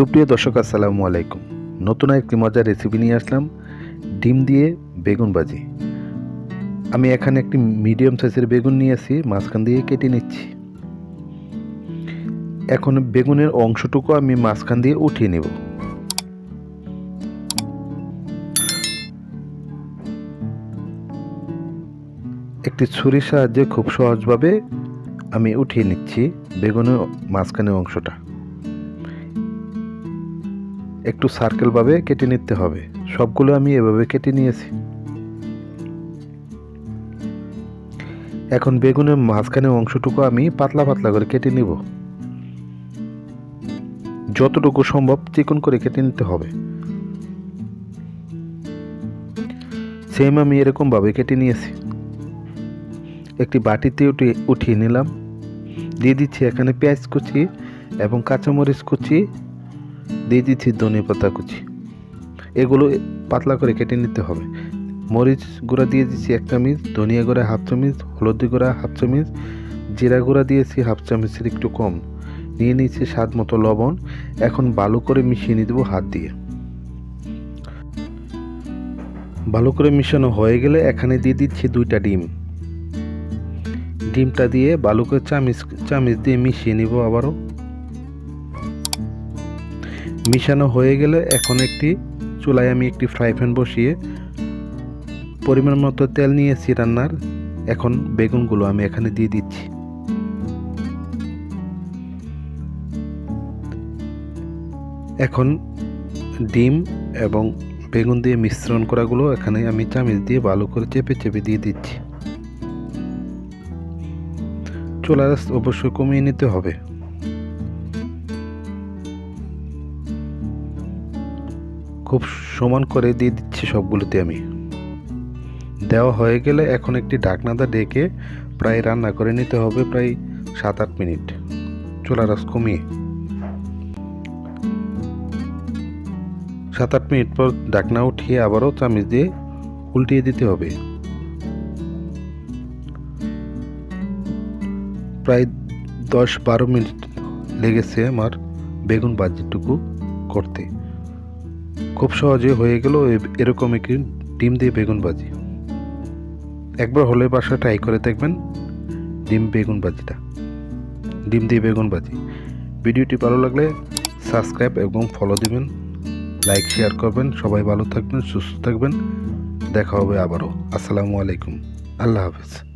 সুপ্রিয় দর্শক, আসসালামু আলাইকুম। নতুন একটি মজার রেসিপি নিয়ে আসলাম, ডিম দিয়ে বেগুন ভাজি। আমি এখানে একটি মিডিয়াম সাইজের বেগুন নিয়েছি মাঝখান দিয়ে কেটে নিচ্ছি। এখন বেগুনের অংশটুকু আমি মাঝখান দিয়ে উঠিয়ে নেব। একটি ছুরির সাহায্যে খুব সহজভাবে আমি উঠিয়ে নিচ্ছি বেগুনের মাঝখানের অংশটা। একটু সার্কেলভাবে কেটে নিতে হবে। সবগুলো আমি এভাবে কেটে নিয়েছি। এখন বেগুনের মাঝখানে অংশটুকু আমি পাতলা পাতলা করে কেটে নিব। যতটুকু সম্ভব চিকন করে কেটে নিতে হবে। সেম আমি এরকমভাবে কেটে নিয়েছি। একটি বাটিতে উঠে উঠিয়ে নিলাম। দিয়ে দিচ্ছি এখানে পেঁয়াজ কুচি এবং কাঁচামরিচ কুচি দিয়ে দিচ্ছি ধনে পাতা কুচি। এগুলো পাতলা করে কেটে নিতে হবে। মরিচ গুঁড়া দিয়ে দিচ্ছি এক চামচ, ধনিয়া গুঁড়া হাফ চামচ, হলদি গুঁড়া হাফ চামচ, জিরা গুঁড়া দিয়েছি হাফ চামচের একটু কম। নিয়ে নিচ্ছি স্বাদ মতো লবণ। এখন ভালো করে মিশিয়ে নিয়ে দেবো হাত দিয়ে। ভালো করে মিশানো হয়ে গেলে এখানে দিয়ে দিচ্ছি দুইটা ডিম। ডিমটা দিয়ে ভালো করে চামিচ চামিচ দিয়ে মিশিয়ে নিব আবারও। মিশানো হয়ে গেলে এখন একটি চুলায় আমি একটি ফ্রাই প্যান বসিয়ে পরিমাণ মতো তেল নিয়েছি রান্নার। এখন বেগুনগুলো আমি এখানে দিয়ে দিচ্ছি। এখন ডিম এবং বেগুন দিয়ে মিশ্রণ করাগুলো এখানে আমি চামিচ দিয়ে ভালো করে চেপে চেপে দিয়ে দিচ্ছি। চুলার অবশ্যই কমিয়ে নিতে হবে। খুব সমান করে দিয়ে দিচ্ছি সবগুলোতে আমি। দেওয়া হয়ে গেলে এখন একটি ঢাকনাদা ডেকে প্রায় রান্না করে নিতে হবে প্রায় সাত আট মিনিট। চুলার আঁচ কমিয়ে। সাত আট মিনিট পর ঢাকনা উঠিয়ে আবারও চামিচ দিয়ে উল্টিয়ে দিতে হবে। প্রায় দশ বারো মিনিট লেগেছে আমার বেগুন ভাজিটুকু করতে। খুব সহজে হয়ে গেল এরকম একটি ডিম দিয়ে বেগুন ভাজি। একবার হলে বাসা ট্রাই করে দেখবেন ডিম বেগুন ভাজিটা। ডিম দিয়ে বেগুন ভাজি। ভিডিওটি ভালো লাগলে সাবস্ক্রাইব এবং ফলো দিবেন লাইক শেয়ার করবেন। সবাই ভালো থাকবেন, সুস্থ থাকবেন। দেখা হবে আবারও। আসসালামু আলাইকুম। আল্লাহ হাফেজ।